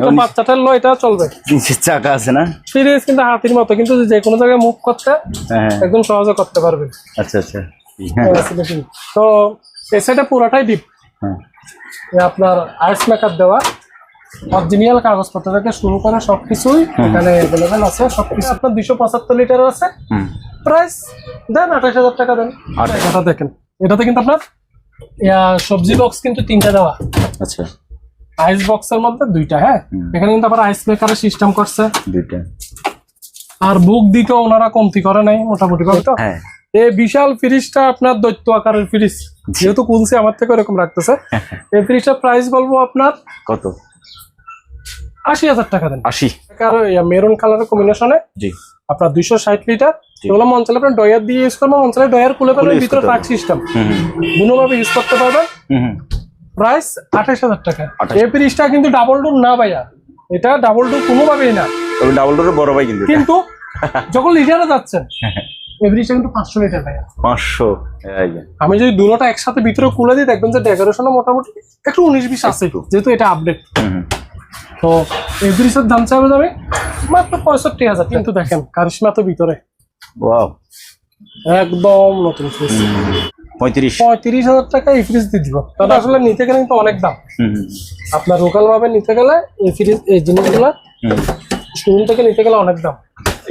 এটা বাচ্চাটার লো এটা চলবে। নিচের চাকা আছে না? ফ্রিজ কিন্তু হাতির মতো কিন্তু যে কোনো জায়গায় মুভ করতে হ্যাঁ একদম সহজে করতে পারবে। আচ্ছা আচ্ছা। হ্যাঁ তো এই সাইডে পুরোটাই ডিপ হ্যাঁ। আপনার আইস মেকার দেওয়া অরিজিনাল কাগজপত্র থেকে শুরু করে সবকিছুই এখানে অ্যাভেলেবেল আছে। সবকিছু আপনার দুশো পঁচাত্তর লিটার আছে। প্রাইস দেন আঠাশ হাজার টাকা দেন। এটা দেখেন। এটাতে কিন্তু আপনার ইয়া, সবজি বক্স কিন্তু তিনটা দেওয়া। আচ্ছা। আইস বক্সের মধ্যে দুইটা হ্যাঁ? এখানে কিন্তু আবার আইস মেকারের সিস্টেম করছে। দুইটা। আর বুক দিকেও ওনারা কমতি করে নাই মোটামুটি ভাবে তো। হ্যাঁ। এই বিশাল ফ্রিজটা আপনার দৈত্য আকারের ফ্রিজ যেহেতু কুলসি আমার থেকে এরকম রাখতেছে। এই ফ্রিজটার প্রাইস বলব আপনার কত? আশি হাজার টাকা দেন। আশি। আর মেরুন কালারের কম্বিনেশনে জি। আপনার দুইশো ষাট লিটার। এগুলো মঞ্চলে আপনার ডয়ার দিয়ে ইউজ করবেন মঞ্চলে ডয়ার খুলে ফেলবেন ভিতরে ট্রাক সিস্টেম হুম ইউজ করতে পারবেন। প্রাইস আঠাশ হাজার টাকা। 28,000 এই ফ্রিজটা কিন্তু ডাবল ডোর না ভাইয়া। এটা ডাবল ডোর কোনোভাবেই না। তবে ডাবল ডোর বড় ভাই কিন্তু কিন্তু যখন লিটারে যাচ্ছেন কিন্তু পাঁচশো লিটার ভাইয়া। পাঁচশো আমি যদি একসাথে ভিতরে খুলে দিই দেখবেন যে ডেকোরেশনও মোটামুটি একটু উনিশ বিশ আছে যেহেতু এটা আপডেট তো দাম যাবে মাত্র পঁয়ষট্টি হাজার। কিন্তু দেখেন কারিশমা তো ভিতরে। ওয়াও। একদম নতুন। পঁয়ত্রিশ। পঁয়ত্রিশ হাজার টাকা এই ফ্রিজ দিয়ে দিব। তাহলে আসলে নিতে গেলে কিন্তু অনেক দাম। আপনার লোকাল ভাবে নিতে গেলে এই ফ্রিজ এই জিনিসগুলো শোরুম থেকে নিতে গেলে অনেক দাম।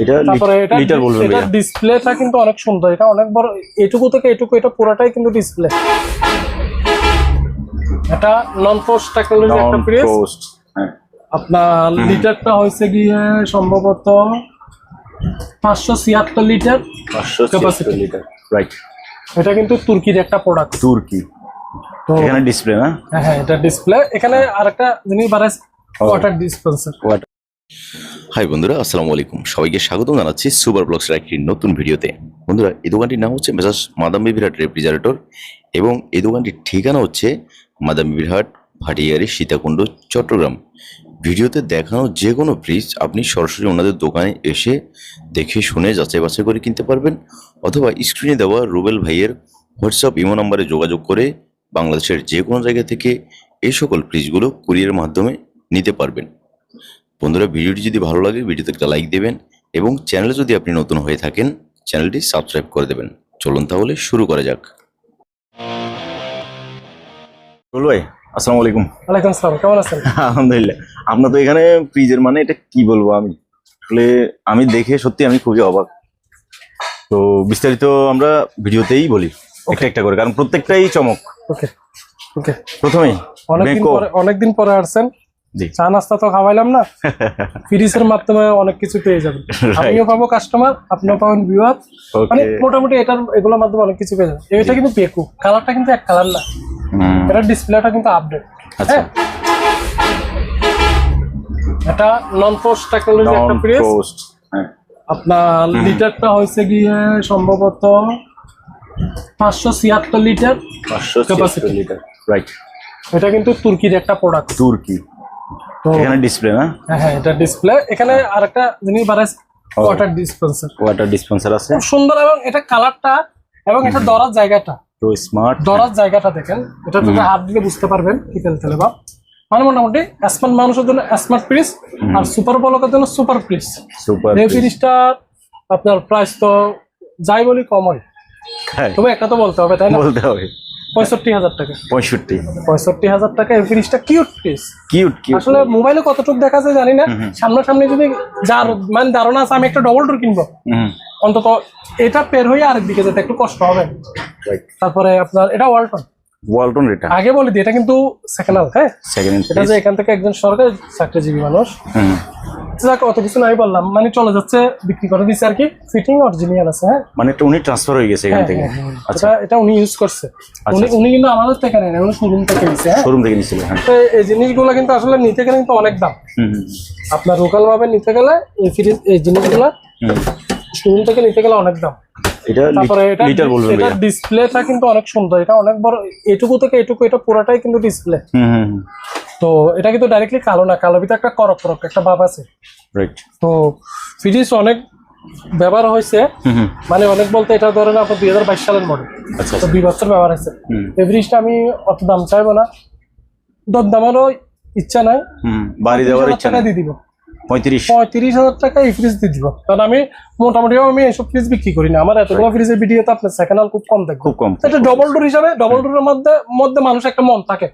এটা তারপরে এটা লিটার বলবেন এটা ডিসপ্লেটা কিন্তু অনেক সুন্দর। এটা অনেক বড় এটুকু থেকে এটুকু এটা পুরোটাই কিন্তু ডিসপ্লে এটা নন পোস্ট টেকনোলজি একটা ফ্রিজ হ্যাঁ। আপনার লিটারটা হয়েছে গিয়ে সম্ভবত পাঁচশো ছিয়াত্তর লিটার পাঁচশো. লিটার রাইট এটা কিন্তু তুর্কির একটা প্রোডাক্ট তুর্কি। তো এখানে ডিসপ্লে না? হ্যাঁ হ্যাঁ এটা ডিসপ্লে এখানে আরেকটা জিনিস বাড়াইছে ওয়াটার ডিসপেন্সার? হাই বন্ধুরা আসসালামু আলাইকুম। সবাইকে স্বাগতম জানাচ্ছি সুপার ব্লগসের একটি নতুন ভিডিওতে। বন্ধুরা এই দোকানটির নাম হচ্ছে মেসাস মাদাম বিবিরহাট রেফ্রিজারেটর এবং এই দোকানটির ঠিকানা হচ্ছে মাদাম বিবিরহাট ভাটিয়ারি সীতাকুণ্ড চট্টগ্রাম। ভিডিওতে দেখানো যে কোনো ফ্রিজ আপনি সরাসরি ওনাদের দোকানে এসে দেখে শুনে যাচাই বাছাই করে কিনতে পারবেন অথবা স্ক্রিনে দেওয়া রুবেল ভাইয়ের হোয়াটসঅ্যাপ ইমো নাম্বারে যোগাযোগ করে বাংলাদেশের যে কোনো জায়গা থেকে এই সকল ফ্রিজগুলো কুরিয়ারের মাধ্যমে নিতে পারবেন। বন্ধুরা, ভিডিওটি যদি ভালো লাগে, ভিডিওতে একটা লাইক দেবেন এবং চ্যানেলে যদি আপনি নতুন হয়ে থাকেন চ্যানেলটি সাবস্ক্রাইব করে দেবেন। চলুন তাহলে শুরু করা যাক। আসসালামু আলাইকুম। ওয়ালাইকুম আসসালাম কেমন আছেন? আলহামদুলিল্লাহ। আপনার তো এখানে ফ্রিজের মানে এটা কি বলব আমি? আসলে আমি দেখে সত্যি আমি খুবই অবাক। তো বিস্তারিত আমরা ভিডিওতেই বলি একটা একটা করে কারণ প্রত্যেকটাই চমক। ওকে ওকে প্রথমেই অনেকদিন পরে অনেকদিন পরে আসছেন। চা নাস্তা তো খাওয়াইলাম না। ফ্রিজের মাধ্যমে অনেক কিছু পেয়ে যাবেন। আমিও পাবো কাস্টমার আপনিও পাবেন ভিউয়ার মানে মোটামুটি এটার এগুলোর মাধ্যমে অনেক কিছু পেয়ে যাবেন। এটা কিন্তু পেকু কালারটা কিন্তু এক কালার না। এটার ডিসপ্লেটা কিন্তু আপডেট আচ্ছা। হ্যাঁ? এটা নন পোস্ট টেকনোলজি একটা পোস্ট হ্যাঁ। আপনার লিটারটা হয়েছে গিয়ে সম্ভবত পাঁচশো ছিয়াত্তর লিটার পাঁচশো. লিটার। রাইট এটা কিন্তু তুর্কির একটা প্রোডাক্ট তুর্কি। এখানে ডিসপ্লে না? হ্যাঁ হ্যাঁ এটা ডিসপ্লে এখানে আরেকটা জিনিস বাড়াইছে। ওয়াটার ডিসপেন্সার ওয়াটার ডিসপেন্সার আছে। খুব সুন্দর এবং এটা কালারটা এবং এটা দরার জায়গাটা। তো স্মার্ট দরার জায়গাটা দেখেন। এটা যদি হাত দিলে বুঝতে পারবেন কি তেলে বা মানে মোটামুটি স্মার্ট মানুষের জন্য স্মার্ট ফ্রিজ আর সুপার বলকের জন্য সুপার ফ্রিজ সুপার এই ফ্রিজটা আপনার প্রাইস তো যাই বলি কম হয়। তবে একটা তো বলতে হবে তাই না? বলতে হবে। পঁয়ষট্টি হাজার টাকা। পঁয়ষট্টি। পঁয়ষট্টি হাজার টাকা এই ফ্রিজটা কিউট ফ্রিজ কিউট কিউট আসলে মোবাইলে কতটুকু দেখা যায় জানি না। সামনাসামনি যদি যার মানে ধারণা আছে আমি একটা ডবল ডোর কিনবো। হুম। অন্তত এটা পের হয়ে আরেক দিকে যেতে একটু কষ্ট হবে। তারপরে আপনার এটা ওয়ালটন ওয়ালটন এটা আগে বলে দিই এটা কিন্তু সেকেন্ড হ্যান্ড হ্যাঁ? সেকেন্ড এটা যে এখান থেকে একজন সরকারি চাকরিজীবী মানুষ। হুম। যাক অত কিছু নাই বললাম। মানে চলে যাচ্ছে বিক্রি করে দিচ্ছে আর কি। ফিটিং অরিজিনাল আছে হ্যাঁ? মানে উনি ট্রান্সফার হয়ে গেছে এখান হ্যাঁ, থেকে। হ্যাঁ, হ্যাঁ। আচ্ছা। এটা উনি ইউজ করছে। উনি আচ্ছা। উনি কিন্তু আমাদের থেকে নেন উনি শোরুম থেকে নিচ্ছে হ্যাঁ? শোরুম থেকে নিয়েছিল হ্যাঁ। তো এই জিনিসগুলো কিন্তু আসলে নিতে গেলে কিন্তু অনেক দাম। আপনার লোকাল ভাবে নিতে গেলে এই এই জিনিসগুলো হুম। শোরুম থেকে নিতে গেলে অনেক দাম। এটা তারপরে লিটার বলবেন এটা ডিসপ্লেটা কিন্তু অনেক সুন্দর। এটা অনেক বড় এটুকু থেকে এটুকু এটা পুরোটাই কিন্তু ডিসপ্লে তো এটা কিন্তু ডাইরেক্টলি কালো না কালো ভিতরে একটা করক করক একটা ভাব আছে। রাইট তো অনেক ব্যবহার হয়েছে। মানে অনেক বলতে এটা ধরেন আপনার দুই হাজার বাইশ সালের মডেল আচ্ছা তো আচ্ছা। দুই বছর ব্যবহার হয়েছে। এই ফ্রিজটা আমি অত দাম চাইব না। দর দামারও ইচ্ছা নাই। হুম বাড়ি দেওয়ার ইচ্ছা নেই। দিয়ে দিব। পঁয়ত্রিশ। পঁয়ত্রিশ হাজার টাকা এই ফ্রিজ দিয়ে দিব। কারণ আমি মোটামুটি আমি এইসব ফ্রিজ বিক্রি করি না। আমার এতগুলো ফ্রিজের ভিডিও তো আপনার সেকেন্ড খুব কম খুব কম এটা ডবল ডোর হিসাবে ডবল ডোরের মধ্যে মধ্যে মানুষ একটা মন থাকে।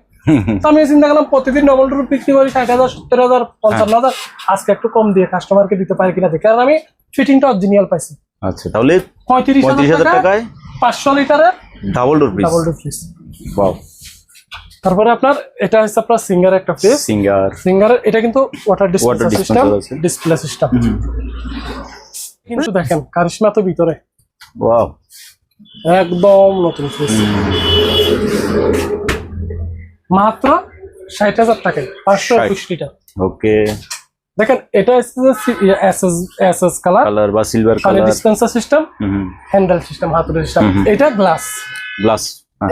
তো আমি চিন্তা করলাম প্রতিদিন ডবল ডোর বিক্রি করি ষাট হাজার সত্তর হাজার পঞ্চান্ন হাজার। আজকে একটু কম দিয়ে কাস্টমারকে দিতে পারি কিনা দেখি। কারণ আমি ফিটিংটা অরিজিনাল পাইছি। আচ্ছা তাহলে পঁয়ত্রিশ হাজার হাজার টাকা টাকায় পাঁচশো লিটারের double door fridge double door fridge বাও তারপরে আপনার এটা হচ্ছে আপনার সিঙ্গার একটা ফ্রিজ সিঙ্গার সিঙ্গারের এটা কিন্তু water display system display system কিন্তু দেখেন কারিশমা তো ভিতরে। ওয়াও একদম নতুন ফ্রিজ মাত্র ষাট হাজার টাকায় পাঁচশো 60 একুশ লিটার ওকে দেখেন এটা হচ্ছে এস এস কালার কালার বা silver colour dispenser system handle system হাতুড়ি সিস্টেম। এটা গ্লাস গ্লাস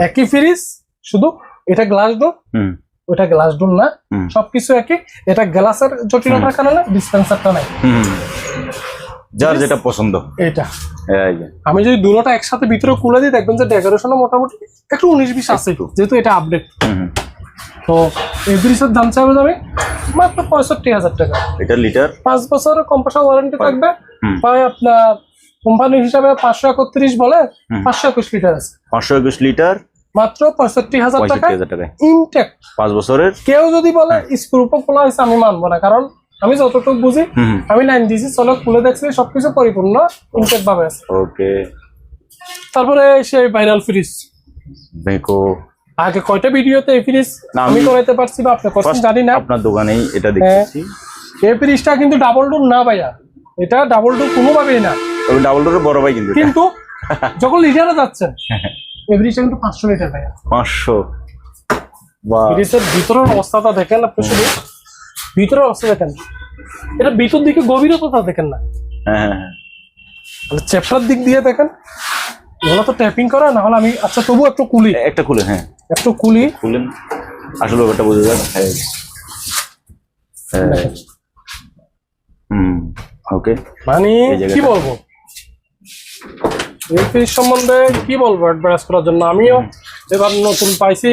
একই ফ্রিজ শুধু এটা গ্লাস ডোর হুম। ওটা গ্লাস ডোর না সবকিছু একই। এটা গ্লাসের জটিলতার কারণে ডিসপেন্সারটা নাই। যার যেটা পছন্দ। এটা আমি যদি দুটোটা একসাথে ভিতরে খুলে দিই দেখবেন যে ডেকোরেশনও মোটামুটি একটু উনিশ বিশ আছে যেহেতু এটা আপডেট। তো এই ব্রিজের দাম চাইবে যাবে মাত্র পঁয়ষট্টি হাজার টাকা। এটা লিটার পাঁচ বছর কম্পাসা ওয়ারেন্টি থাকবে। প্রায় আপনার কোম্পানি হিসাবে পাঁচশো একত্রিশ বলে পাঁচশো একুশ লিটার আছে। পাঁচশো একুশ লিটার মাত্র পঁয়ষট্টি হাজার টাকা ইনটেক পাঁচ বছরের? কেউ যদি বলে স্ক্রুপও খোলা হয়েছে আমি মানবো না। কারণ আমি যতটুকু বুঝি। আমি লাইন দিয়েছি চলো খুলে দেখছি সবকিছু পরিপূর্ণ ইনটেক ভাবে আছে। ওকে। তারপরে সেই ভাইরাল ফ্রিজ বেকো আগে কয়টা ভিডিওতে এই ফ্রিজ আমি করাইতে পারছি বা আপনি করছেন জানি না। আপনার দোকানেই এটা দেখতেছি। এই ফ্রিজটা কিন্তু ডাবল ডোর না ভাইয়া। এটা ডাবল ডোর কোনোভাবেই না। ডাবল ডোরের বড় ভাই কিন্তু কিন্তু যখন লিটারে যাচ্ছেন এই ফ্রিজটা কিন্তু পাঁচশো লিটার ভাইয়া। পাঁচশো। বা ফ্রিজের ভিতরের অবস্থাটা দেখেন আপনি শুধু। ভিতরের অবস্থা দেখেন। এটা ভিতর দিকে গভীরতা দেখেন না। হ্যাঁ হ্যাঁ হ্যাঁ। চ্যাপ্টার দিক দিয়ে দেখেন। এগুলো তো ট্যাপিং করা না হলে আমি আচ্ছা তবু একটু কুলি। একটা খুলে হ্যাঁ। একটু কুলি। খুলেন আসলে ব্যাপারটা বোঝা যাক হ্যাঁ। হ্যাঁ। হুম ওকে মানে কি বলব? ফ্রিজ সম্বন্ধে কি বলব অ্যাডভাইস করার জন্য? আমিও এবার নতুন পাইছি।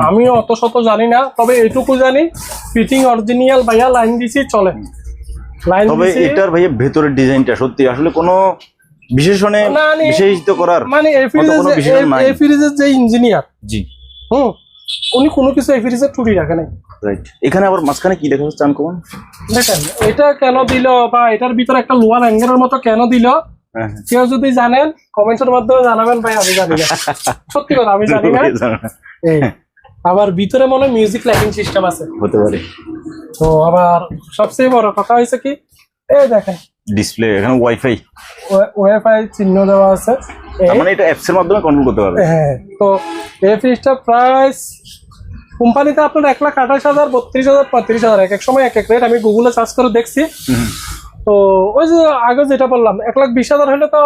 আমিও অত শত জানি না তবে এটুকু জানি ফিটিং অরিজিনাল ভাইয়া লাইন দিছি চলে। লাইন তবে এটার ভাইয়া ভেতরের ডিজাইনটা সত্যি আসলে কোনো বিশেষণে বিশেষিত করার মানে এই ফ্রিজের যে- ইঞ্জিনিয়ার জি। হুম উনি কোনো কিছু এই ফ্রিজের টুটি রাখে নাই। রাইট এখানে আবার মাঝখানে কি দেখা যাচ্ছে আনকমন দেখেন এটা কেন দিল বা এটার ভিতরে একটা লোয়ার অ্যাঙ্গেলের মতো কেন দিল? কেউ যদি জানেন কমেন্টের মাধ্যমে জানাবেন ভাই আমি জানি না। সত্যি কথা আমি জানি না। আবার ভিতরে মনে মিউজিক লাইটিং সিস্টেম আছে। হতে পারে। তো আবার সবচেয়ে বড় কথা হয়েছে কি এই দেখেন। ডিসপ্লে এখানে ওয়াইফাই ওয়াইফাই চিহ্ন দেওয়া আছে। মানে এটা অ্যাপস এর মাধ্যমে কন্ট্রোল করতে পারবে। হ্যাঁ তো এই ফ্রিজটা প্রাইস কোম্পানিতে আপনার এক লাখ আঠাশ হাজার বত্রিশ হাজার পঁয়ত্রিশ হাজার এক এক সময় এক এক রেট আমি গুগলে সার্চ করে দেখছি। তো ওই যে আগে যেটা বললাম এক লাখ বিশ হাজার হলে তো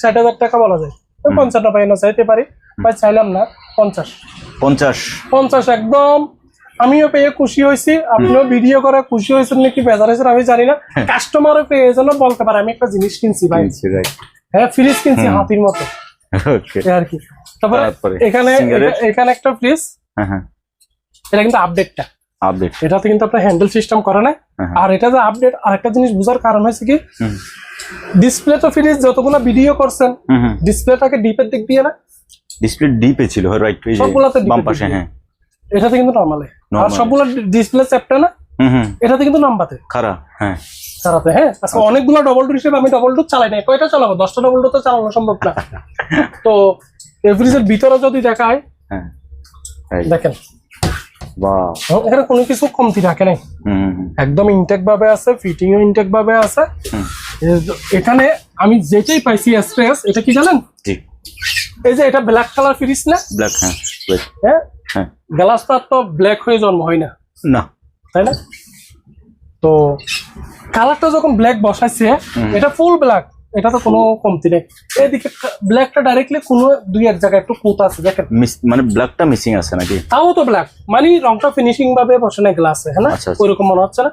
ষাট হাজার টাকা বলা যায়। পঞ্চান্ন পাইনো চাইতে পারি বা চাইলাম না পঞ্চাশ। পঞ্চাশ। পঞ্চাশ একদম। আমিও পেয়ে খুশি হয়েছি আপনিও ভিডিও করে খুশি হয়েছেন নাকি বেজার হয়েছেন আমি জানি না। কাস্টমারও পেয়ে যেন বলতে পারে আমি একটা জিনিস কিনছি ভাই। হ্যাঁ ফ্রিজ কিনছি হাতির মতো। আর কি। তারপরে তারপরে এখানে এখানে একটা ফ্রিজ হ্যাঁ হ্যাঁ। এটা কিন্তু আপডেটটা আপডেট এটাতে কিন্তু আপনার হ্যান্ডেল সিস্টেম করে না হ্যাঁ। আর এটা যে আপডেট আর একটা জিনিস বোঝার কারণ হয়েছে কি? ডিসপ্লে তো ফ্রিজ যতগুলো ভিডিও করছেন ডিসপ্লেটাকে ডিপের দিক দিয়ে না? ডিসপ্লে ডিপে ছিল রাইট এই সবগুলাতে বাম পাশে হ্যাঁ। এটাতে কিন্তু নর্মালে আর সবগুলো ডিসপ্লে চ্যাপ্টার না? এটাতে কিন্তু নাম্বাতে খারা হ্যাঁ। চালাতে হ্যাঁ। আচ্ছা অনেকগুলো ডবল ডোর হিসেবে আমি ডবল ডোর চালাই নাই। কয়টা চালাবো? দশটা ডবল ডোর তো চালানো সম্ভব না। তো এভরিজের ভিতরে যদি দেখায় হ্যাঁ দেখেন। এখানে কোনো কিছু কমতি রাখে নাই। একদম ইনটেক ভাবে আছে ফিটিংও ইনটেক ভাবে আছে। এখানে আমি যেটাই পাইছি স্পেস এটা কি জানেন? এই যে এটা ব্ল্যাক কালার ফ্রিজ না? ব্ল্যাক হ্যাঁ হ্যাঁ। হ্যাঁ গ্লাসটা তো ব্ল্যাক হয়ে জন্ম হয় না। না। তাই না? তো কালারটা যখন ব্ল্যাক বসাইছে এটা ফুল ব্ল্যাক এটা তো কোনো কমতি নেই। এদিকে ব্ল্যাকটা ডাইরেক্টলি কোনো দুই এক জায়গায় একটু কুত আছে দেখেন। মানে ব্ল্যাকটা মিসিং আছে নাকি? তাও তো ব্ল্যাক মানে রংটা ফিনিশিং ভাবে বসে গ্লাসে হ্যাঁ না? আচ্ছা, আচ্ছা। ওইরকম মনে হচ্ছে না?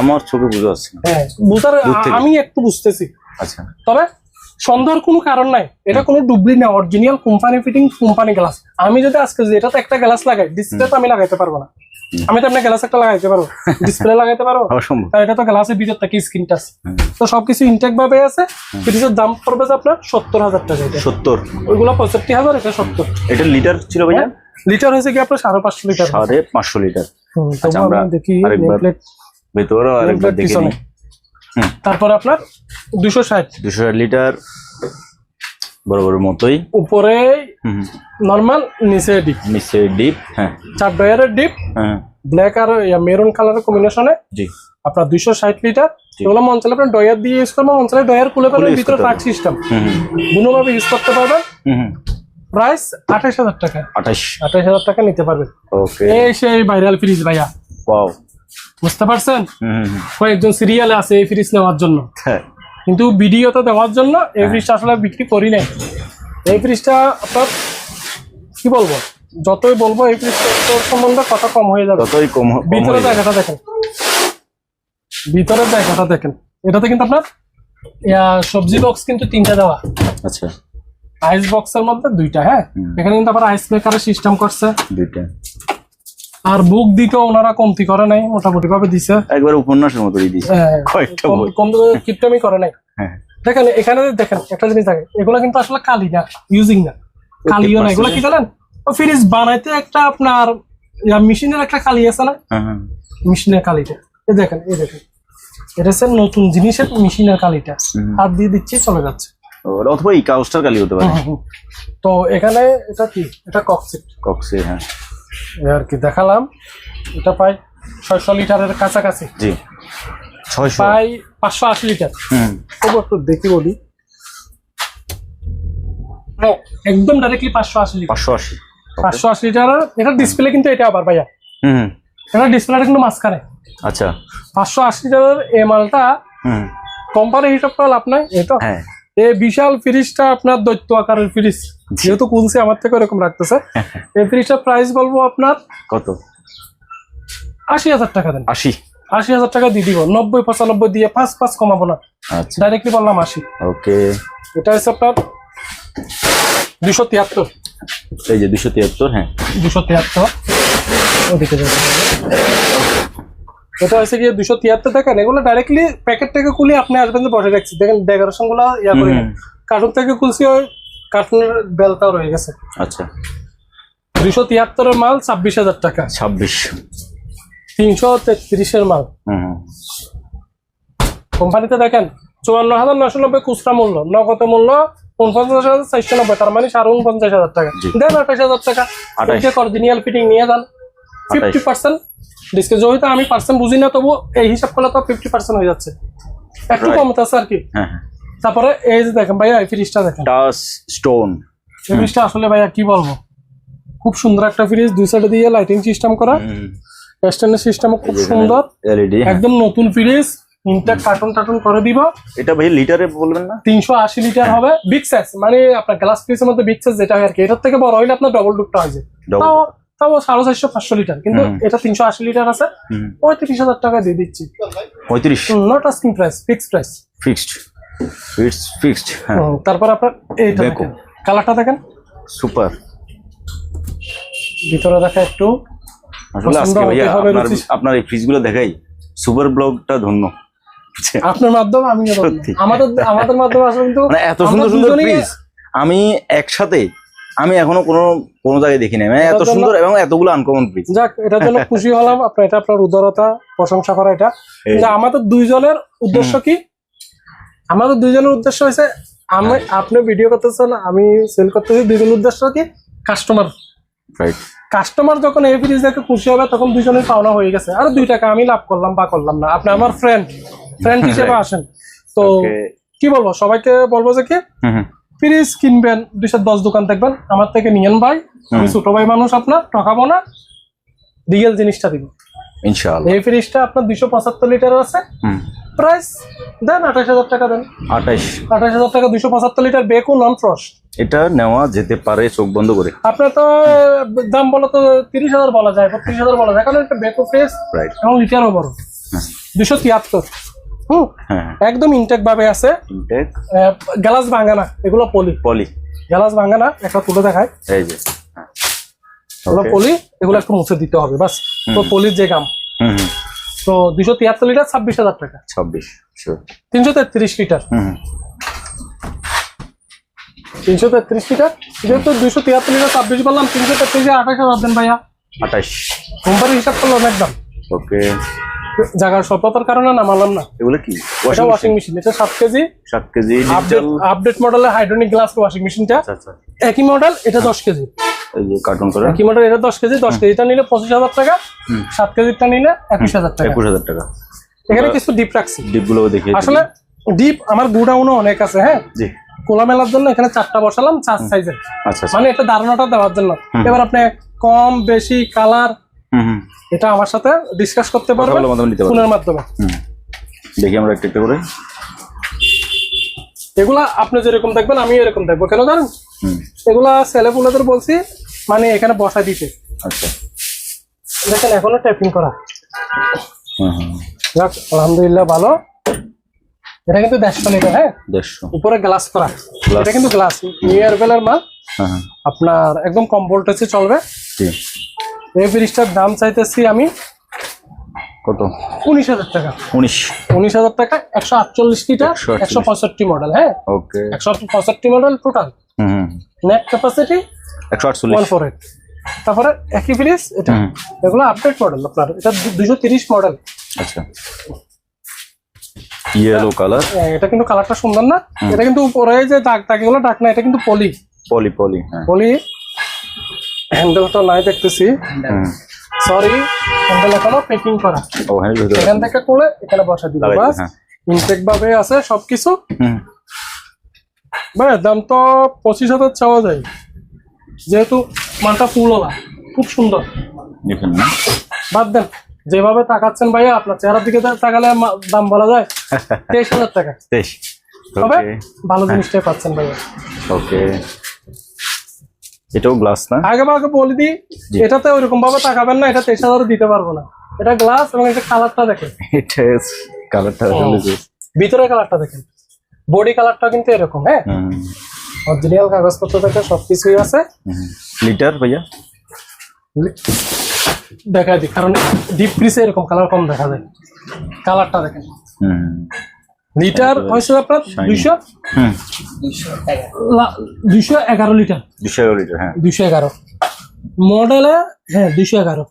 আমার চোখে বুঝে যাচ্ছে হ্যাঁ বুঝার আমি একটু বুঝতেছি। আচ্ছা। তবে সন্দেহের কোনো কারণ নাই। এটা কোনো ডুবলি না original company fitting company glass আমি যদি আজকে যদি এটাতে একটা গ্লাস লাগাই ডিসপ্লে তো আমি লাগাইতে পারব না। আমি তো আপনার গ্লাস একটা লাগাইতে পারব। ডিসপ্লে লাগাইতে পারব? অসম্ভব আর এটা তো গ্লাসের ভিতর থেকে স্ক্রিনটা আছে তো সবকিছু ইনটেক ভাবে আছে। ফ্রিজের দাম পড়বে আপনার সত্তর হাজার টাকা সত্তর। ওইগুলো পঁয়ষট্টি হাজার এটা সত্তর। এটা লিটার ছিল ভাইয়া? লিটার হয়েছে কি আপনার সাড়ে পাঁচশো লিটার সাড়ে পাঁচশো লিটার আচ্ছা, আমরা দেখি ভেতরও আরেকবার দেখে। তারপরে আপনার দুশো ষাট। দুশো ষাট লিটার বড় বড় মতোই। উপরে নর্মাল নিচে ডিপ নিচে ডিপ হ্যাঁ। চার ডয়ারের ডিপ হ্যাঁ। ব্ল্যাক আর মেরুন কালারের কম্বিনেশনে জি। আপনার দুইশো ষাট লিটার। এগুলো মঞ্চলে আপনার ডয়ার দিয়ে ইউজ করবেন মঞ্চলে ডয়ার খুলে খুলে ভিতরে ট্রাক সিস্টেম হুম হুম, দুভাবে ইউজ করতে পারবেন। হুম হুম। প্রাইস আঠাশ হাজার টাকা। আঠাশ। আঠাশ হাজার টাকা নিতে পারবেন। ওকে এই সেই ভাইরাল ফ্রিজ ভাইয়া। ওয়াও বুঝতে পারছেন? কয়েকজন সিরিয়ালে আছে এই ফ্রিজ নেওয়ার জন্য। হ্যাঁ। কিন্তু ভিডিওতে দেওয়ার জন্য এই ফ্রিজটা আসলে বিক্রি করি নাই। এই ফ্রিজটা আপনার কি বলব যতই বলব এই ফ্রিজটা সম্বন্ধে কথা কম হয়ে যাবে ততই কম ভিতরে হয়ে। জায়গাটা দেখেন ভিতরের জায়গাটা দেখেন এটাতে কিন্তু আপনার ইয়া, সবজি বক্স কিন্তু তিনটা দেওয়া আচ্ছা আইস বক্সের মধ্যে দুইটা হ্যাঁ এখানে কিন্তু আবার আইস মেকারের সিস্টেম করছে দুইটা আর বুক দিতেও ওনারা কমতি করে নাই মোটামুটি ভাবে দিছে একবার উপন্যাসের মতো হ্যাঁ, কয়েকটা কম কিপটামি করে নাই হ্যাঁ দেখেন এখানে দেখেন একটা জিনিস থাকে এগুলো কিন্তু আসলে কালি না ইউজিং না কালিও না এগুলো কি জানেন ও ফ্রিজ বানাইতে একটা আপনার মেশিনের একটা কালি আছে না? হ্যাঁ হ্যাঁ। মেশিনের কালিটা। এই দেখেন এই দেখেন। এটা হচ্ছে নতুন জিনিসের মেশিনের কালিটা। হাত দিয়ে দিচ্ছি চলে যাচ্ছে। অথবা এই কাউস্টার কালি হতে পারে। তো এখানে এটা কি? এটা ককসিট। কক্সে হ্যাঁ। আর কি দেখালাম। এটা প্রায় ছয়শো লিটারের কাছাকাছি। জি। ছয়শো। প্রায় পাঁচশো আশি লিটার। হুম। তবু একটু দেখি বলি। একদম ডাইরেক্টলি পাঁচশো আশি পাঁচশো আশি পাঁচশো আশি লিটার এটা ডিসপ্লে কিন্তু এটা আবার ভাইয়া। হুম এটা ডিসপ্লেটা কিন্তু মাঝখানে। আচ্ছা। পাঁচশো আশি লিটারের এই মালটা হুম কোম্পানি হিসাব করে লাভ নাই এই তো? হ্যাঁ। এই বিশাল ফ্রিজটা আপনার দৈত্য আকারের ফ্রিজ যেহেতু কুলসি আমার থেকে এরকম রাখতেছে এই ফ্রিজটার প্রাইস বলব আপনার কত? আশি হাজার টাকা দেন। আশি। আশি হাজার টাকা দিয়ে দিব। নব্বই পঁচানব্বই দিয়ে পাঁচ পাঁচ কমাবো না। আচ্ছা। ডাইরেক্টলি বললাম আশি। ওকে এটা হচ্ছে আপনার দুশো তিয়াত্তর। এই যে দুশো তিয়াত্তর হ্যাঁ। দুশো তিয়াত্তর। ওদিকে এটা হচ্ছে গিয়ে দুশো তিয়াত্তর দেখেন এগুলো ডাইরেক্টলি প্যাকেট থেকে খুলে আপনি আসবেন যে বসে রাখছি দেখেন ডেকোরেশনগুলো ইয়া করে। কার্টুন থেকে খুলছি ওই কার্টুনের বেলটাও রয়ে গেছে। আচ্ছা। দুশো তিয়াত্তরের মাল ছাব্বিশ হাজার টাকা। ছাব্বিশ। তিনশো তেত্রিশের মাল। কোম্পানিতে দেখেন চুয়ান্ন হাজার নশো নব্বই খুচরা মূল্য। নগদ মূল্য উনপঞ্চাশ হাজার চারশো নব্বই তার মানে সাড়ে উনপঞ্চাশ হাজার টাকা। দেন আঠাশ হাজার টাকা। অরিজিনাল ফিটিং নিয়ে যান ফিফটি পার্সেন্ট ডিসকাউন্ট যেহেতু আমি পার্সেন্ট বুঝি না তবু এই হিসাব করলে তো ফিফটি পার্সেন্ট হয়ে যাচ্ছে। একটু Right. কমতে আছে আর কি। হ্যাঁ হ্যাঁ। তারপরে এই যে দেখেন ভাইয়া এই ফ্রিজটা দেখেন। স্টোন ফ্রিজটা আসলে ভাইয়া কি বলব? খুব সুন্দর একটা ফ্রিজ দুই সাইডে দিয়ে লাইটিং সিস্টেম করা। সিস্টেম খুব সুন্দর। একদম নতুন ফ্রিজ ইনটেক কার্টুন টার্টুন করে দিব। এটা ভাই লিটারে বলবেন না? তিনশো আশি লিটার হবে। বিগ সাইজ মানে আপনার গ্লাস পিসের মধ্যে বিগ সাইজ যেটা হয় আর কি এটার থেকে বড় হইলে আপনার ডবল ডুকটা হয়ে তাও তাও সাড়ে চারশো পাঁচশো লিটার কিন্তু এটা তিনশো আশি লিটার আছে। পঁয়ত্রিশ হাজার টাকা দিয়ে দিচ্ছি। পঁয়ত্রিশ? Not asking price fix price fixed fixed fixed তারপর আপনার এইটা দেখো। দেখেন কালারটা দেখেন। সুপার ভিতরে দেখা একটু আসলে আজকে ভাইয়া। আপনার এই ফ্রিজগুলো দেখাই। সুপার ব্লগটা ধন্য। বুঝছেন? আপনার মাধ্যমে আমি আমাদের আমাদের মাধ্যমে আসলে কিন্তু মানে এত সুন্দর সুন্দর আমি একসাথে আমি এখনও কোনো কোনো জায়গায় দেখি নাই মানে এত সুন্দর এবং এতগুলো আনকমন ফ্রিজ যাক এটার জন্য খুশি হলাম। আপনার এটা আপনার উদারতা প্রশংসা করা এটা। আমাদের দুইজনের উদ্দেশ্য কি? আমাদের দুইজনের উদ্দেশ্য হয়েছে আমি আপনি ভিডিও করতেছেন আমি সেল করতেছি। দুইজনের উদ্দেশ্য কি? কাস্টমার রাইট কাস্টমার যখন এই ফ্রিজ দেখে খুশি হবে তখন দুজনের পাওনা হয়ে গেছে। আর দুই টাকা আমি লাভ করলাম বা করলাম না। আপনি আমার ফ্রেন্ড ফ্রেন্ড হিসেবে আসেন। তো কি বলব সবাইকে বলব যে কি ফ্রিজ কিনবেন দুইশো দশ দোকান দেখবেন। আমার থেকে নিয়েন ভাই আমি ছোট ভাই মানুষ আপনার ঠকাবো না। রিয়েল জিনিসটা দিব। ইনশাআল্লাহ। এই ফ্রিজটা আপনার দুইশো পঁচাত্তর লিটার আছে। প্রাইস দেন আঠাশ হাজার টাকা দেন। আঠাইশ আঠাশ হাজার টাকা দুইশো পঁচাত্তর লিটার বেকু নন ফ্রস্ট এটা নেওয়া যেতে পারে চোখ বন্ধ করে। আপনার তো দাম বলো তো তিরিশ হাজার বলা যায় বত্রিশ হাজার বলা যায়। কারণ একটা বেকু ফ্রেশ এবং লিটারও বড়। হ্যাঁ। দুশো তিয়াত্তর। হুম হ্যাঁ। একদম ইনটেক ভাবে আছে। ইনটেক গ্যালাস ভাঙানা এগুলো পলি। পলি। গ্যালাস ভাঙানা একটা তুলে দেখায় এই যে হ্যাঁ। এগুলো পলি এগুলো একটু মুছে দিতে হবে বাস। তো। পলির যে কাম হুম হুম। তো দুশো তিয়াত্তর লিটার ছাব্বিশ হাজার টাকা। ছাব্বিশ. তিনশো তেত্রিশ লিটার। তিনশো তেত্রিশ লিটার। যেহেতু দুশো তিয়াত্তর লিটার ছাব্বিশ বললাম তিনশো তেত্রিশে আঠাশ হাজার দেন ভাইয়া। আঠাশ। কোম্পানি হিসাব করল অনেক দাম। ওকে জায়গার স্বল্পতার কারণে নামালাম না। এগুলো কি? এটা ওয়াশিং মেশিন এটা সাত কেজি। সাত কেজি আপডেট মডেলের হাইড্রোনিক গ্লাস ওয়াশিং মেশিনটা আচ্ছা একই মডেল এটা দশ কেজি। এই যে কার্টুন করে। একই মডেল এটা দশ কেজি দশ কেজিটা নিলে পঁচিশ হাজার টাকা হুম। সাত কেজিটা নিলে একুশ হাজার টাকা। একুশ হাজার টাকা। এখানে কিছু ডিপ রাখছি। ডিপগুলো দেখিয়ে আসলে ডিপ আমার গুডাউনও অনেক আছে হ্যাঁ? জি। কোলা মেলার জন্য এখানে চারটা বসালাম চার সাইজের আচ্ছা আচ্ছা। মানে এটা ধারণাটা দেওয়ার জন্য। এবার আপনি কম বেশি কালার এটা আমার সাথে ডিসকাস করতে পারবেন মাধ্যমে ফোনের মাধ্যমে। দেখি আমরা একটা একটা করে। এগুলা আপনি যেরকম দেখবেন আমি এরকম দেখব। কেন জানেন? এগুলা ছেলে পুলেদের বলছি মানে এখানে বসা দিতে। আচ্ছা। দেখেন এখনও ট্যাপিং করা। হুম হুম। যাক আলহামদুলিল্লাহ ভালো। এটা কিন্তু দেড়শো লিটার হ্যাঁ? দেড়শো উপরে গ্লাস করা। এটা কিন্তু গ্লাস নিউ ইয়ার বেলার মাল। হ্যাঁ হ্যাঁ। আপনার একদম কম ভোল্টেজে চলবে। এই ফ্রিজটার দাম চাইতেছি আমি কত? উনিশ হাজার টাকা। উনিশ। উনিশ হাজার টাকা একশো আটচল্লিশ লিটার একশো পঁয়ষট্টি মডেল হ্যাঁ? ওকে একশো পঁয়ষট্টি মডেল টোটাল নেট ক্যাপাসিটি একশো ওয়ান আটচল্লিশ ফোর এইট তারপরে একই ফ্রিজ এটা? এগুলো আপডেট মডেল আপনার। এটা দুশো তিরিশ মডেল আচ্ছা। ইয়েলো কালার এটা কিন্তু কালারটা সুন্দর না। এটা কিন্তু উপরে যে দাগ দাগ এগুলো ডাক না এটা কিন্তু পলি পলি পলি হ্যাঁ। পলি হ্যান্ডেলটা নাই দেখতেছি। সরি হ্যান্ডেল এখনও প্যাকিং করা। ও হ্যাঁ এখান থেকে খুলে এখানে বসা দিব বাস। হ্যাঁ। ইনটেক ভাবে আছে সবকিছু। ভাই দাম তো পঁচিশ হাজার চাওয়া যায়। যেহেতু মালটা ফুল ওলা খুব সুন্দর। বাদ দেন যেভাবে তাকাচ্ছেন ভাইয়া আপনার চেহারার দিকে তাকালে দাম বলা যায়। তেইশ হাজার টাকা। তেইশ। তবে ভালো জিনিসটাই পাচ্ছেন ভাইয়া। ওকে এটাও গ্লাস না? আগে আগে বলে দিই। এটাতে ওইরকম ভাবে তাকাবেন না এটা তেইশ হাজার দিতে পারব না। এটা গ্লাস এবং এটা কালারটা দেখেন। এটা কালারটা। ভিতরে কালারটা দেখেন। বডি কালারটা কিন্তু এরকম হ্যাঁ? অরিজিনাল কাগজপত্র থেকে সবকিছুই আছে। লিটার ভাইয়া? দেখা দিই কারণ ডিপ ফ্রিজে এরকম কালার কম দেখা যায়। কালারটা দেখেন। হুম। লিটার হয়েছে আপনার? Shiny. দুইশো? হুম দুইশো এগারো লিটার। দুশো এগারো লিটার হ্যাঁ। দুইশো এগারো। মডেলে হ্যাঁ দুইশো এগারো।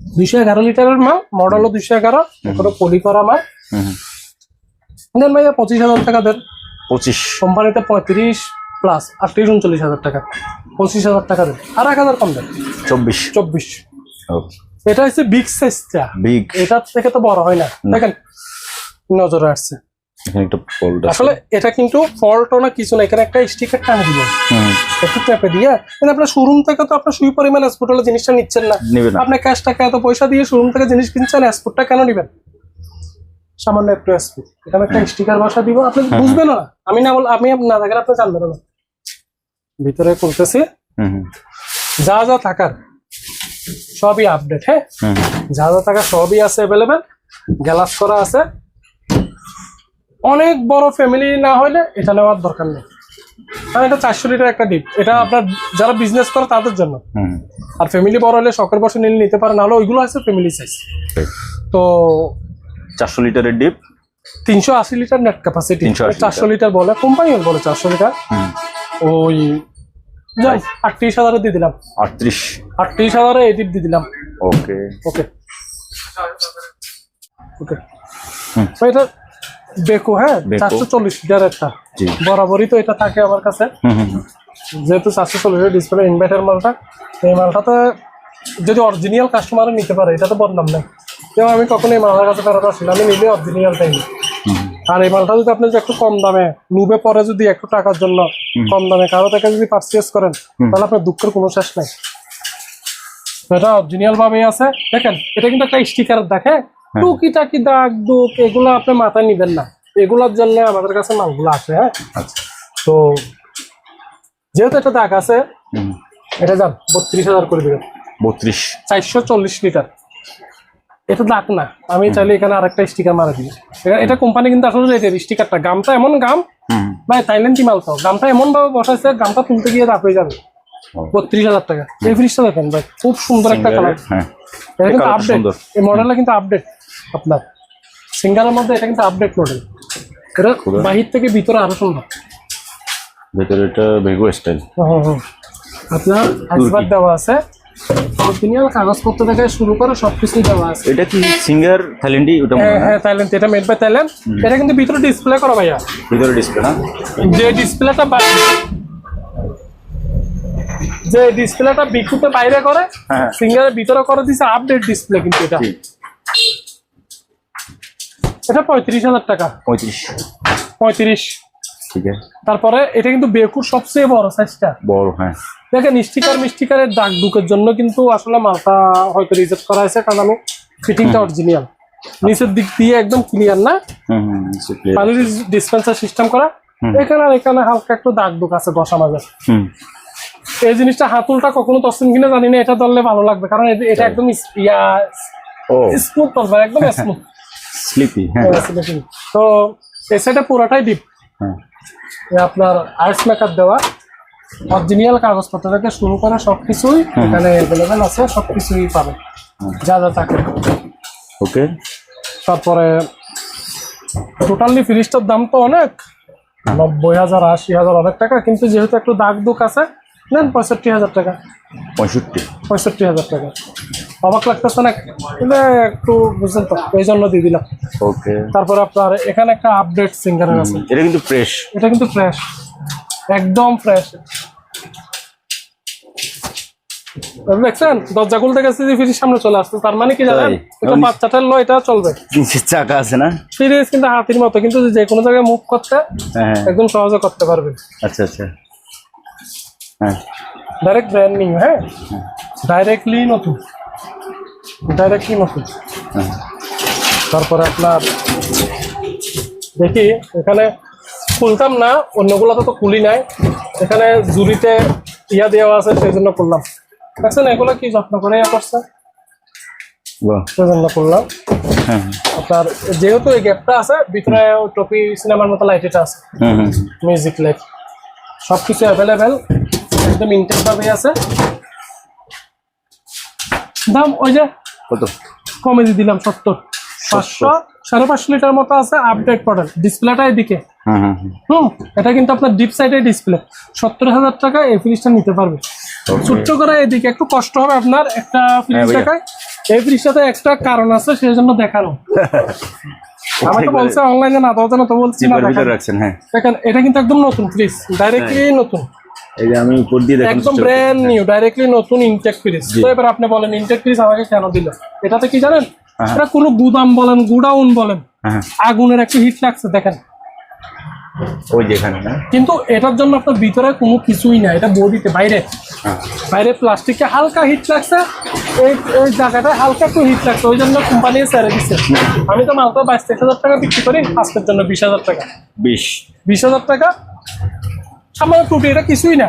দুইশো এগারো লিটারের মাল মডেলও দুইশো এগারো এখনও পলি করা মাল। দেন ভাইয়া পঁচিশ হাজার টাকা দেন। পঁচিশ। কোম্পানিতে পঁয়ত্রিশ প্লাস আটত্রিশ উনচল্লিশ হাজার টাকা। পঁচিশ হাজার টাকা দেন। আর এক হাজার কম দেন। চব্বিশ। চব্বিশ। এটা হচ্ছে বিগ সাইজটা বিগ এটার থেকে তো বড় হয় না। দেখেন নজরে আসছে। একটা আসলে এটা কিন্তু ফল্টও না কিছু না এখানে একটা স্টিকার টানে দিবেন একটু চেপে দিয়ে কিন্তু আপনার শোরুম থেকে তো আপনার সুই পরিমাণ এক্সপোর্ট জিনিসটা নিচ্ছেন না। আপনি ক্যাশ টাকা এত পয়সা দিয়ে শোরুম থেকে জিনিস কিনছেন এক্সপোর্টটা কেন নিবেন? সামান্য একটু এক্সপোর্ট আমি একটা স্টিকার বসা দিব আপনি বুঝবেন না। আমি না বল আমি না থাকেন আপনি জানবেন না। ভিতরে করতেছি যা যা থাকার সবই আপডেট হ্যাঁ? যা যা থাকার সবই আছে অ্যাভেলেবেল গ্যালাস করা আছে। অনেক বড় ফ্যামিলি না হলে এটা নেওয়ার দরকার নেই। কারণ এটা চারশো লিটার একটা ডিপ এটা আপনার যারা বিজনেস করে তাদের জন্য। আর ফ্যামিলি বড় হলে শখের বসে নিলে নিতে পারে নাহলে ওইগুলো আছে ফ্যামিলি সাইজ তো চারশো লিটারের ডিপ তিনশো আশি লিটার নেট ক্যাপাসিটি 380 চারশো লিটার বলে কোম্পানি বলে চারশো লিটার ওই যাই আটত্রিশ হাজারে দিয়ে দিলাম। আটত্রিশ। আটত্রিশ হাজারে এই ডিপ দিয়ে দিলাম। ওকে ওকে ওকে এটা বেকো হ্যাঁ? চারশো চল্লিশ একটা। বরাবরই তো এটা থাকে আমার কাছে। যেহেতু চারশো চল্লিশের ডিসপ্লে ইনভার্টার মালটা এই মালটাতে যদি অরিজিনাল কাস্টমার নিতে পারে এটা তো বদনাম নেই। যেমন আমি কখনো এই মালের কাছে ফেরত আসি আমি নিলে অরিজিনালটাই নিই। আর এই মালটা যদি আপনি একটু কম দামে নুবে পরে যদি একটু টাকার জন্য কম দামে কারও থেকে যদি পারচেস করেন তাহলে আপনার দুঃখের কোনো শেষ নাই। এটা অরিজিনাল ভাবেই আছে। দেখেন এটা কিন্তু একটা স্টিকার দেখে টুকি টাকি দাগ দুঃখ এগুলো আপনি মাথায় নিবেন না। এগুলোর জন্য আমাদের কাছে মালগুলো আসে হ্যাঁ? আচ্ছা। তো যেহেতু একটা দাগ আছে এটা যান বত্রিশ হাজার করে দেবেন। বত্রিশ। চারশো চল্লিশ লিটার। এটা দাগ না আমি চাইলে এখানে আরেকটা স্টিকার মারা দিই এটা- কোম্পানি কিন্তু আসলে রেটের স্টিকারটা গামটা এমন গাম ভাই থাইল্যান্ড মাল তো? গামটা এমন ভাবে বসাইছে গামটা তুলতে গিয়ে দাগ হয়ে যাবে। বত্রিশ হাজার টাকা। এই ফ্রিজটা দেখেন ভাই খুব সুন্দর একটা কালার হ্যাঁ। এটা কিন্তু আপডেট। এই মডেলটা কিন্তু আপডেট আপনার। সিঙ্গারের মধ্যে এটা কিন্তু আপডেট মডেল এটা বাহির থেকে ভিতরে আরও সুন্দর। ভেতরে এটা বেগু স্টাইল। আপনার আইসবার দেওয়া আছে। অরিজিনাল কাগজপত্র থেকে শুরু করে সবকিছুই দেওয়া আছে। এটা কি সিঙ্গার ওটা হ্যাঁ হয় হ্যাঁ থাইল্যান্ড এটা মেড বাই থাইল্যান্ড এটা কিন্তু ভিতরে ডিসপ্লে করা ভাইয়া। ভিতরে ডিসপ্লে না যে ডিসপ্লেটা যে ডিসপ্লেটা বিকুতে বাইরে করে হ্যাঁ। সিঙ্গারের ভিতরে করে দিছে আপডেট ডিসপ্লে কিন্তু এটা। এটা পঁয়ত্রিশ হাজার টাকা। পঁয়ত্রিশ। পঁয়ত্রিশ। ঠিক আছে। তারপরে এটা কিন্তু বেকুর সবচেয়ে বড় সাইজটা বড় হ্যাঁ। দেখেন স্টিকার মিস্টিকারের দাগ দুকের জন্য কিন্তু আসলে মালটা হয়তো রিজেক্ট করা হয়েছে কারণ আমি ফিটিংটা অরিজিনাল নিচের দিক দিয়ে একদম ক্লিয়ার না। পানির ডিসপেন্সার সিস্টেম করা। এখানে আর এখানে হালকা একটু দাগ দুক আছে বসা মাঝে। হুম। এই জিনিসটা হাতুলটা কখনো তসলিম কিনা জানি না এটা ধরলে ভালো লাগবে। কারণ এটা একদম ইয়া স্মুথ একদম স্মুথ স্লিপি হ্যাঁ। তো এই সাইডে পুরোটাই ডিপ হ্যাঁ। আপনার আর্টস মেকআপ দেওয়া অরিজিনাল কাগজপত্র থেকে শুরু করে সবকিছুই এখানে অ্যাভেলেবেল আছে সবকিছুই পাবে যা যা থাকে। ওকে তারপরে টোটালি ফ্রিজটার দাম তো অনেক। নব্বই হাজার আশি হাজার অনেক টাকা কিন্তু যেহেতু একটু দাগ দুক আছে নেন পঁয়ষট্টি হাজার টাকা। পঁয়ষট্টি। পঁয়ষট্টি হাজার টাকা। অবাক লাগতেছে না? কিন্তু একটু বুঝলেন তো এই জন্য দিয়ে দিলাম। ওকে। তারপরে আপনার এখানে একটা আপডেট সিঙ্গারের আছে। এটা কিন্তু ফ্রেশ এটা কিন্তু ফ্রেশ একদম ফ্রেশ দেখছেন? দরজা খুলতে গেছে যে ফ্রিজ সামনে চলে আসছে। তার মানে কি জানেন? এটা বাচ্চাটার লো এটা চলবে। নিচের চাকা আছে না? ফ্রিজ কিন্তু হাতির মতো কিন্তু যে কোনো জায়গায় মুভ করতে হ্যাঁ। একদম সহজে করতে পারবে। আচ্ছা আচ্ছা। ডাইরেক্ট ব্র্যান্ড নিউ হ্যাঁ? ডাইরেক্টলি নতুন। ডাইরেক্টলি নতুন। হ্যাঁ। তারপরে আপনার দেখি এখানে খুলতাম না অন্যগুলোতে তো খুলি নাই। এখানে জুড়িতে ইয়া দেওয়া আছে সেই জন্য করলাম দেখছেন এগুলো কি যত্ন করে ইয়া করছে? বাহ। সেই জন্য করলাম হ্যাঁ। আপনার যেহেতু এই গ্যাপটা আছে ভিতরে টপি সিনেমার মতো লাইট এটা আছে। মিউজিক লাইট সব কিছু অ্যাভেলেবেল একদম ইনটেক ভাবে আছে। দাম ওই যে কত? কমে দিয়ে দিলাম সত্তর। পাঁচশো সাড়ে পাঁচশো লিটার মতো আছে আপডেট মডেল ডিসপ্লেটা এদিকে। হ্যাঁ হ্যাঁ হ্যাঁ হুম এটা কিন্তু আপনার ডিপ সাইডে ডিসপ্লে সত্তর হাজার টাকা এই ফ্রিজটা নিতে পারবে। ছোট্ট করে এদিকে একটু কষ্ট হবে আপনার একটা ফ্রিজ হ্যাঁ। টাকায় এই ফ্রিজটাতে একটা কারণ আছে সেই জন্য দেখানো। আমাকে বলছে অনলাইনে না তো বলছি না দেখানো। হ্যাঁ। এটা কিন্তু একদম নতুন ফ্রিজ ডাইরেক্টলি নতুন। এই যে আমি উপর দিয়ে দেখুন একদম ব্র্যান্ড নিউ ডাইরেক্টলি নতুন ইনটেক ফ্রিজ তো এবার আপনি বলেন ইনটেক ফ্রিজ আমাকে কেন দিল এটাতে কি জানেন? হ্যাঁ। এটা কোনো গুদাম বলেন গুডাউন বলেন হ্যাঁ আগুনের একটু হিট লাগছে দেখেন। ওই যেখানে না কিন্তু এটার জন্য আপনার ভিতরে কোনো কিছুই না এটা বডিতে বাইরে। হ্যাঁ। বাইরে প্লাস্টিকে হালকা হিট লাগছে এই এই জায়গাটায় হালকা একটু হিট লাগছে ওই জন্য কোম্পানি ছেড়ে দিচ্ছে আমি তো মালটা বাইশ তেইশ হাজার টাকা বিক্রি করি আজকের জন্য বিশ হাজার টাকা। বিশ। বিশ হাজার টাকা সামান্য টুটি এটা কিছুই না।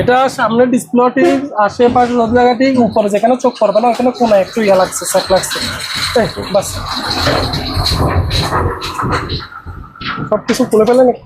এটা সামনে ডিসপ্লে ঠিক আশেপাশে সব জায়গাটি উপরে যেখানে চোখ পড়বে না, ওখানে কোনো একটু ইয়া লাগছে, স্যাক লাগছে। বাস। সব কিছু খুলে ফেলে নাকি